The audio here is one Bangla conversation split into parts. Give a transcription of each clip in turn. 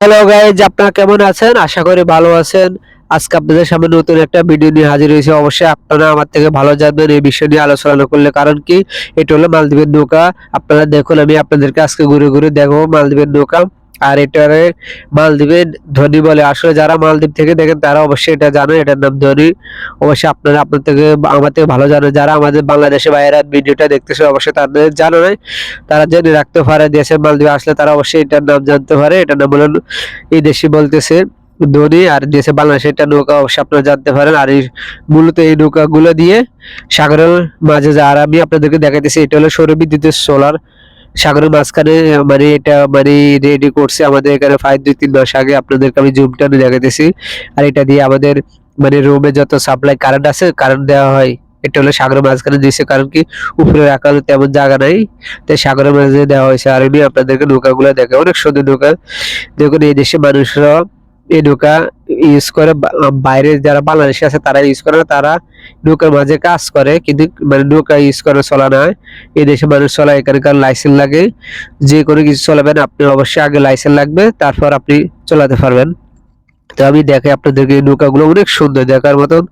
হ্যালো গাইজ আপনারা কেমন আছেন? আশা করি ভালো আছেন। আজকে আপনাদের সামনে নতুন একটা ভিডিও নিয়ে হাজির হয়েছে। অবশ্যই আপনারা আমার থেকে ভালো জানবেন এই বিষয় নিয়ে আলোচনা করলে। কারণ কি? এটা হলো মালদ্বীপের নৌকা। আপনারা দেখুন, আমি আপনাদেরকে আজকে ঘুরে ঘুরে দেখব মালদ্বীপের নৌকা। আর এটারে মালদ্বীপের ধনী বলে। আসলে যারা মালদ্বীপ থেকে দেখেন, তারা অবশ্যই এটা জানে, এটার নাম ধনী। অবশ্যই আপনারা আপনার থেকে আমার থেকে ভালো জানেন যারা আমাদের বাংলাদেশে বাইরে ভিডিওটা দেখতেছে, অবশ্যই তাদের জানা নাই। তারা জেনে রাখতে পারে, দেশের মালদ্বীপে আসলে তারা অবশ্যই এটার নাম জানতে পারে। এটার নাম হলো এই দেশি বলতেছে ধনী, আর দেশে বাংলাদেশে এটা নৌকা অবশ্যই আপনারা জানতে পারেন। আর এই মূলত এই নৌকাগুলো দিয়ে সাগরের মাঝে যা আর আমি আপনাদেরকে দেখাইতেছি, এটা হলো সৌর বিদ্যুতের সোলার সাগরের মাঝখানে মানে এটা মানে রেডি করছে আমাদের এখানে ফাইভ দুই, তিন মাস আগে। আপনাদেরকে আমি জুমটা দেখাতেছি আর এটা দিয়ে আমাদের মানে রুমে যত সাপ্লাই কারেন্ট আছে কারেন্ট দেওয়া হয়। এটা হলো সাগরের মাঝখানে দিয়েছে, কারণ কি উপরে রাখা হলো তেমন জায়গা নাই। তাই সাগরের মাঝে দেওয়া হয়েছে। আর আমি আপনাদেরকে নৌকাগুলো দেখে অনেক সুন্দর নৌকা। দেখুন, এই দেশে মানুষরা এই নৌকা ইউজ করে বাইরে যারা বাংলাদেশে আছে তারা ইউজ করে না, তারা নৌকার মাঝে কাজ করে, কিন্তু মানে নৌকা ইউজ করে চলা না। এই দেশে মানুষ চলা এখানকার লাইসেন্স লাগে, যে কোনো কিছু চলাবেন আপনার অবশ্যই আগে লাইসেন্স লাগবে, তারপর আপনি চলাতে পারবেন। তো আমি দেখে আপনাদেরকে নৌকাগুলো অনেক সুন্দর দেখার মতন।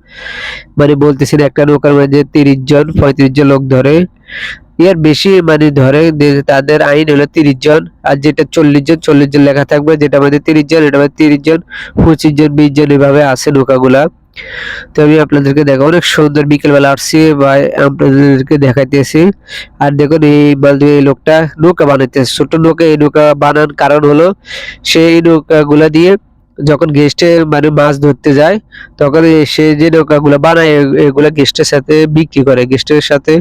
মানে বলতেছেন একটা নৌকার মধ্যে তিরিশ জন, পঁয়ত্রিশ জন লোক ধরে। এর বেশি মানে ধরে তাদের আইন হলো তিরিশ জন, আর যেটা চল্লিশ জন চল্লিশ জন লেখা থাকবে, যেটা মধ্যে তিরিশ জন, এটা মধ্যে তিরিশ জন, পঁচিশ জন, বিশ জন এভাবে আছে নৌকাগুলা। তো আমি আপনাদেরকে দেখা, অনেক সুন্দর বিকেলবেলা আসছি বা আপনাদেরকে দেখাইতেছি আর দেখুন, এই মালদ্বীপ এই লোকটা নৌকা বানাইতেছে, ছোট নৌকা, এই নৌকা বানান কারণ হলো সেই নৌকাগুলা দিয়ে যখন গেস্টে মানে মাছ ধরতে যায়, তখন সে যে নৌকাগুলো বানায় এগুলা গেস্টের সাথে বিক্রি করে গেস্টের সাথে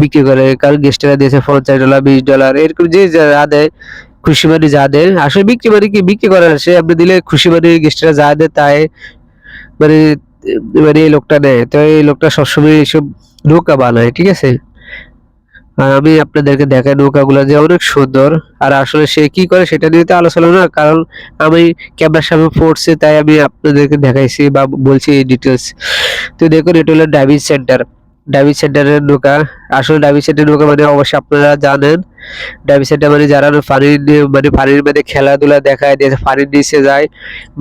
বিক্রি করে। কারণ গেস্টেরা দিয়েছে পঞ্চাশ ডলার বিশ ডলার এরকম যে যা দেয়, খুশি মানে যা দেয়। আসলে বিক্রি মানে কি? বিক্রি করে না, সে আপনি দিলে খুশি মানে গেস্টেরা যা দেয় তাই মানে মানে এই লোকটা নেয়। তো এই লোকটা সবসময় এইসব নৌকা বানায়, ঠিক আছে? আর আমি আপনাদেরকে দেখাই নৌকাগুলো যে অনেক সুন্দর। আর আসলে সে কি করে সেটা নিয়ে তো আলোচনা না, কারণ আমি ক্যামেরার সামনে পড়ছি, তাই আমি আপনাদেরকে দেখাইছি বা বলছি এই ডিটেলস তো দেখুন, এটা হলো ডাইভিং সেন্টার ডাইভিং সেন্টারের নৌকা। আসলে ডাইভিং সেন্টার নৌকা মানে অবশ্যই আপনারা জানেন ডাইভিং সেন্টার মানে যারা পানির মানে পানির মধ্যে খেলাধুলা দেখায় দিয়ে পানির নিচে যায়,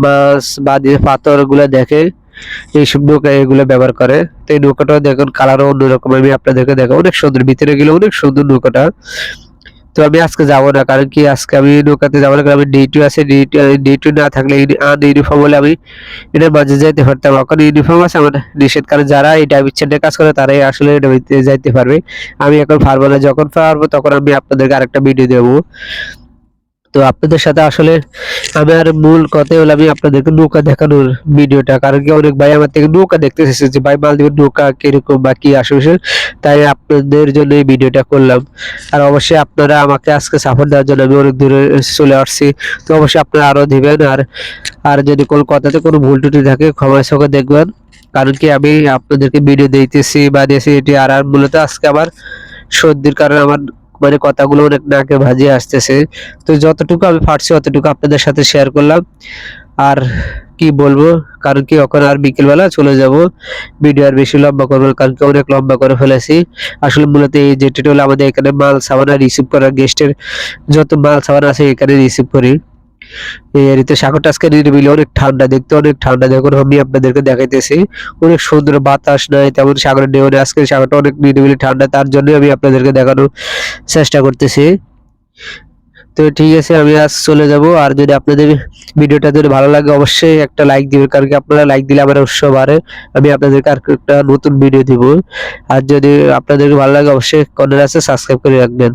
মাছ বা দিয়ে পাথরগুলা দেখে এইসব নৌকা এগুলো ব্যবহার করে। তো এই নৌকাটা দেখুন কালারও অন্যরকম। আমি আপনাদেরকে দেখো অনেক সুন্দর। ভিতরে গেলে অনেক সুন্দর নৌকাটা। তো আমি আজকে যাব না, কারণ কি আজকে আমি নৌকাতে যাব না, কারণ আমি ডিউটি আছে। ডিউটি ডিউটি না থাকলে আন ইউনিফর্ম হলে আমি এটার মাঝে যাইতে পারতাম। এখন ইউনিফর্ম আছে, আমার নিষেধ। কারণ যারা এই ডাইভিং সেন্টার কাজ করে, তারাই আসলে এটা যাইতে পারবে। আমি এখন পারব না। যখন পারব, তখন আমি আপনাদেরকে আরেকটা ভিডিও দেবো। তো আপনাদের সাথে আসলে আমার মূল কথা হলো আমি আপনাদেরকে নৌকা দেখানোর ভিডিওটা, কারণ কি অনেক ভাই আমার থেকে নৌকা দেখতে এসেছে ভাই মালদ্বীপের নৌকা কীরকম বা কি আসে তাই আপনাদের জন্য এই ভিডিওটা করলাম। আর অবশ্যই আপনারা আমাকে আজকে সাপোর্ট দেওয়ার জন্য আমি অনেক দূরে চলে আসছি, তো অবশ্যই আপনারা আরও দিবেন। আর আর যদি কোনো কথাতে কোনো ভুল টুটি থাকে, ক্ষমা সহকারে দেখবেন। কারণ কি আমি আপনাদেরকে ভিডিও দিতেছি বা দিয়েছি, এটি আর আর মূলত আজকে আমার সর্দির কারণে আমার মানে কথাগুলো অনেক নাকে ভাজিয়ে আসতেছে। তো যতটুকু আমি পারছি অতটুকু আপনাদের সাথে শেয়ার করলাম। আর কি বলব, কারণ কি, এখন আর বিকেলবেলা চলে যাব। ভিডিও আর বেশি লম্বা করব কারণ কি, অনেক লম্বা করে ফেলেছি। আসলে মূলত এই যেটি হলো আমাদের এখানে মাল সাবানা রিসিভ করা গেস্টের যত মাল সাবান আছে এখানে রিসিভ করি। এই সাগরটা আজকে নিরিবিলি অনেক ঠান্ডা দেখতে, অনেক ঠান্ডা দেখুন আমি আপনাদেরকে দেখাইতেছি। অনেক সুন্দর বাতাস নাই, তেমন সাগরের ঢেউ আজকে সাগরটা অনেক নিরিবিলি ঠান্ডা, তার জন্য আমি আপনাদেরকে দেখানোর চেষ্টা করতেছি। তো ঠিক আছে, আমি আজ চলে যাব, আর যদি আপনাদের ভিডিওটা যদি ভালো লাগে, অবশ্যই একটা লাইক দিবেন, কারণ কি আপনারা লাইক দিলে আমার উৎসাহ বাড়ে, আমি আপনাদেরকে আর একটা নতুন ভিডিও দিব। আর যদি আপনাদের ভালো লাগে, অবশ্যই কর্নার আছে সাবস্ক্রাইব করে রাখবেন।